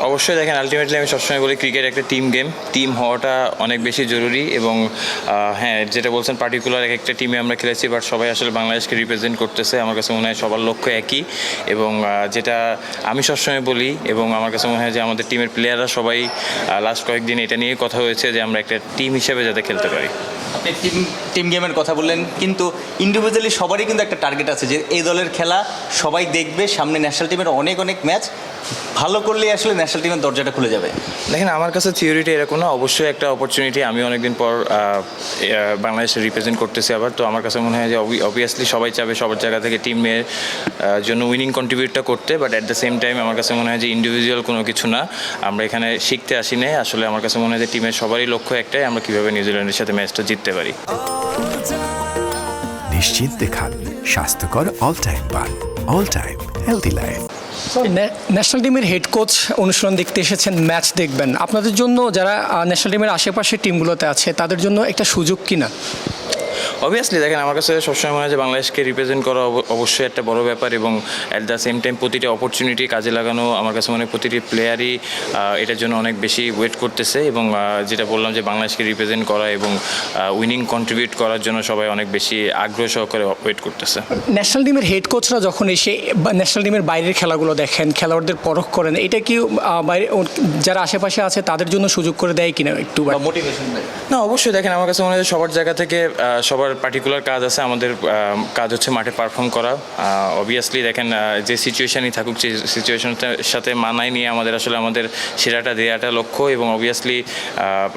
অবশ্যই দেখেন আলটিমেটলি আমি সবসময় বলি ক্রিকেট একটা টিম গেম টিম হওয়াটা অনেক বেশি জরুরি এবং হ্যাঁ যেটা বলছেন পার্টিকুলার এক একটা টিমে আমরা খেলেছি বাট সবাই আসলে বাংলাদেশকে রিপ্রেজেন্ট করতেছে। আমার কাছে মনে হয় সবার লক্ষ্য একই এবং যেটা আমি সবসময় বলি এবং আমার কাছে মনে হয় যে আমাদের টিমের প্লেয়াররা সবাই লাস্ট কয়েকদিন এটা নিয়ে কথা হয়েছে যে আমরা একটা টিম হিসেবে যাতে খেলতে পারি। টিম গেমের কথা বললেন, কিন্তু ইন্ডিভিজুয়ালি সবারই কিন্তু একটা টার্গেট আছে যে এই দলের খেলা সবাই দেখবে, সামনে ন্যাশনাল টিমের অনেক অনেক ম্যাচ ভালো করলেই আসলে ন্যাশনাল টিমের দরজাটা খুলে যাবে। দেখেন, আমার কাছে থিওরিটা এরকম না, অবশ্যই একটা অপরচুনিটি আমি অনেকদিন পর বাংলাদেশে রিপ্রেজেন্ট করতেছি আবার। তো আমার কাছে মনে হয় যে অবভিয়াসলি সবাই চাবে সবার জায়গা থেকে টিমের জন্য উইনিং কন্ট্রিবিউটটা করতে but at the same time আমার কাছে মনে হয় যে ইন্ডিভিজুয়াল কোনো কিছু না। আমরা এখানে শিখতে আসি নাই, আসলে আমার কাছে মনে হয় যে টিমের সবারই লক্ষ্য একটাই, আমরা কীভাবে নিউজিল্যান্ডের সাথে ম্যাচটা জিততে পারি। নিশ্চিন্তে খান স্বাস্থ্যকর অল টাইম পান all time healthy life national টিমের হেড কোচ অনুশীলন দেখতে এসেছেন ম্যাচ দেখবেন। আপনাদের জন্য যারা ন্যাশনাল টিমের আশেপাশে টিমগুলোতে আছে, তাদের জন্য একটা সুযোগ কিনা? অবভিয়াসলি দেখেন আমার কাছে সবসময় মনে হয় যে বাংলাদেশকে রিপ্রেজেন্ট করা অবশ্যই একটা বড় ব্যাপার এবং অ্যাট দ্য সেম টাইম প্রতিটি অপরচুনিটি কাজে লাগানো আমার কাছে মনে হয় প্রতিটি প্লেয়ারই এটার জন্য অনেক বেশি ওয়েট করতেছে এবং যেটা বললাম যে বাংলাদেশকে রিপ্রেজেন্ট করা এবং উইনিং কন্ট্রিবিউট করার জন্য সবাই অনেক বেশি আগ্রহ সহকারে ওয়েট করতেছে। ন্যাশনাল টিমের হেড কোচরা যখন এসে বা ন্যাশনাল টিমের বাইরের খেলাগুলো দেখেন খেলোয়াড়দের পরখ করেন এটা কি বাইরে যারা আশেপাশে আছে তাদের জন্য সুযোগ করে দেয় কিনা একটু মোটিভেশন দেয়? না অবশ্যই দেখেন আমার কাছে মনে হয় সবার জায়গা থেকে আহ, সবার পার্টিকুলার কাজ আছে, আমাদের কাজ হচ্ছে মাঠে পারফর্ম করা। অবভিয়াসলি দেখেন যে সিচুয়েশনই থাকুক, যে সিচুয়েশনটার সাথে মানায় নিয়ে আমাদের আসলে আমাদের সেরাটা দেওয়াটা লক্ষ্য এবং অবভিয়াসলি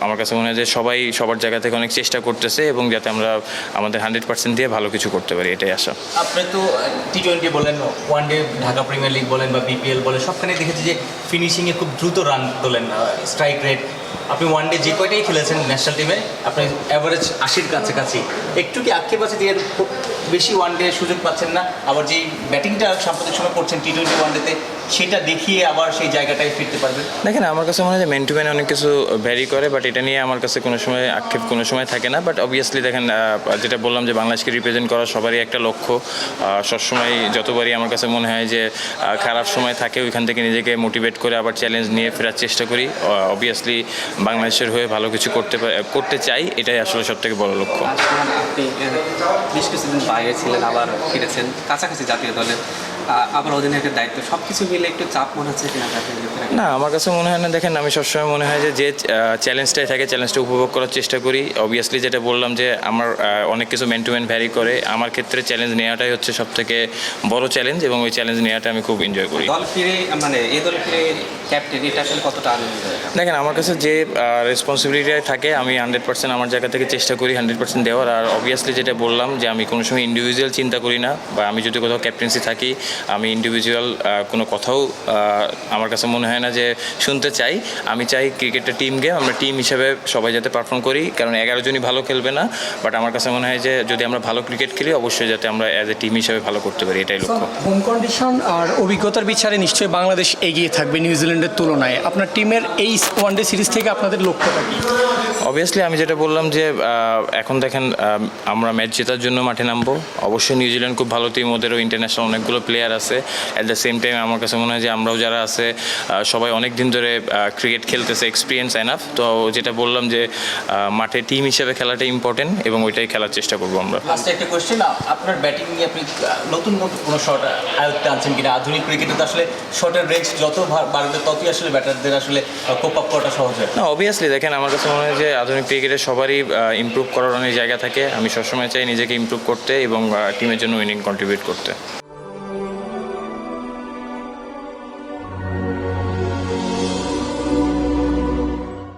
আমার কাছে মনে হয় যে সবাই সবার জায়গা থেকে অনেক চেষ্টা করতেছে এবং যাতে আমরা আমাদের হান্ড্রেড পার্সেন্ট দিয়ে ভালো কিছু করতে পারি, এটাই আশা। আপনি তো টি টোয়েন্টি বলেন one day Dhaka premier league বলেন বা বিপিএল বলেন সবখানে দেখেছি যে ফিনিশিংয়ে খুব দ্রুত রান তোলেন স্ট্রাইক রেট আপনি ওয়ান ডে যে কয়টাই খেলেছেন ন্যাশনাল টিমে আপনি অ্যাভারেজ আশির কাছাকাছি। একটু কি আক্ষেপ আছে যে খুব বেশি ওয়ান ডে সুযোগ পাচ্ছেন না? আবার যেই ব্যাটিংটা সাম্প্রতিক সময় করছেন টি টোয়েন্টি ওয়ান ডেতে সেটা দেখিয়ে আবার সেই জায়গাটায় ফিরতে পারবেন। দেখেন আমার কাছে মনে হয় যে ম্যান টু ম্যান অনেক কিছু ভ্যারি করে বাট এটা নিয়ে আমার কাছে কোনো সময় আক্ষেপ কোনো সময় থাকে না। বাট অবভিয়াসলি দেখেন যেটা বললাম যে বাংলাদেশকে রিপ্রেজেন্ট করা সবারই একটা লক্ষ্য। সবসময় যতবারই আমার কাছে মনে হয় যে খারাপ সময় থাকে ওইখান থেকে নিজেকে মোটিভেট করে আবার চ্যালেঞ্জ নিয়ে ফেরার চেষ্টা করি। অবভিয়াসলি বাংলাদেশের হয়ে ভালো কিছু করতে করতে চাই এটাই আসলে সব থেকে বড় লক্ষ্য। আপনি বেশ কিছুদিন বাইরে ছিলেন আবার ফিরেছেন। কাছাকাছি জাতীয় দলের আবার অধিনায়কের দায়িত্ব সব কিছু মিলে একটু চাপ মনে হচ্ছে কিনা না আমার কাছে মনে হয় না। দেখেন আমি সবসময় মনে হয় যে যে চ্যালেঞ্জটাই থাকে চ্যালেঞ্জটা উপভোগ করার চেষ্টা করি। অবভিয়াসলি যেটা বললাম যে আমার অনেক কিছু মেন টু মেন ভ্যারি করে। আমার ক্ষেত্রে চ্যালেঞ্জ নেওয়াটাই হচ্ছে সব থেকে বড় চ্যালেঞ্জ এবং ওই চ্যালেঞ্জ নেওয়াটা আমি খুব এনজয় করি। দল ফিরে মানে এই দলে ফিরে ক্যাপ্টেন এটা আসলে কতটা আনন্দ? দেখেন আমার কাছে যে রেসপন্সিবিলিটি থাকে আমি হান্ড্রেড পার্সেন্ট আমার জায়গা থেকে চেষ্টা করি হান্ড্রেড পার্সেন্ট দেওয়ার। আর অবভিয়াসলি যেটা বললাম যে আমি কোনো সময় ইন্ডিভিজুয়াল চিন্তা করি না বা আমি যদি কোথাও ক্যাপ্টেন্সি থাকি আমি ইন্ডিভিজুয়াল কোনো কথাও আমার কাছে মনে হয় না যে শুনতে চাই। আমি চাই ক্রিকেটটা টিম গেম আমরা টিম হিসেবে সবাই যাতে পারফর্ম করি, কারণ এগারো জনই ভালো খেলবে না বাট আমার কাছে মনে হয় যে যদি আমরা ভালো ক্রিকেট খেলি, অবশ্যই যাতে আমরা অ্যাজ এ টিম হিসেবে ভালো করতে পারি, এটাই লক্ষ্য। হোম কন্ডিশন আর অভিজ্ঞতার বিচারে নিশ্চয়ই বাংলাদেশ এগিয়ে থাকবে নিউজিল্যান্ডের তুলনায়। আপনার টিমের এই ওয়ানডে সিরিজ থেকে আপনাদের লক্ষ্যটা কি? অবভিয়াসলি আমি যেটা বললাম যে এখন দেখেন আমরা ম্যাচ জেতার জন্য মাঠে নামবো। অবশ্যই নিউজিল্যান্ড খুব ভালো টিম ওদেরও ইন্টারন্যাশনাল অনেকগুলো প্লেয়ার আছে। অ্যাট দ্য সেম টাইম আমার কাছে মনে হয় যে আমরাও যারা আছে সবাই অনেক দিন ধরে ক্রিকেট খেলতেছে এক্সপিরিয়েন্স এনাফ তো যেটা বললাম যে মাঠে টিম হিসেবে খেলাটা ইম্পর্টেন্ট এবং ওইটাই খেলার চেষ্টা করব আমরা। একটা কোয়েশ্চেন আপনার ব্যাটিং নিয়ে আপনি নতুন নতুন কোনো শট আয়ত্তে আনছেন কিনা? আধুনিক ক্রিকেটে তো আসলে শটের রেঞ্জ যত বাড়বে ততই আসলে ব্যাটারদের আসলে কোপ আপ করাটা সহজ হয়। না অবভিয়াসলি দেখেন আমার কাছে মনে হয় যে আধুনিক ক্রিকেটে সবারই ইম্প্রুভ করার অনেক জায়গা থাকে। আমি সবসময় চাই নিজেকে ইম্প্রুভ করতে এবং টিমের জন্য উইনিং কন্ট্রিবিউট করতে।